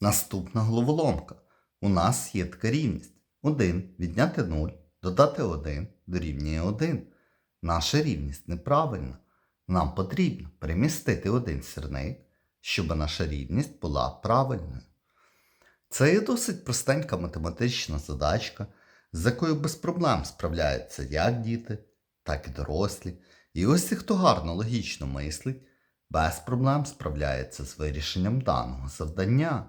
Наступна головоломка. У нас є така рівність. 1 відняти 0, додати 1 дорівнює 1. Наша рівність неправильна. Нам потрібно перемістити один сірник, щоб наша рівність була правильною. Це є досить простенька математична задачка, з якою без проблем справляються як діти, так і дорослі. І ось ті, хто гарно логічно мислить, без проблем справляється з вирішенням даного завдання.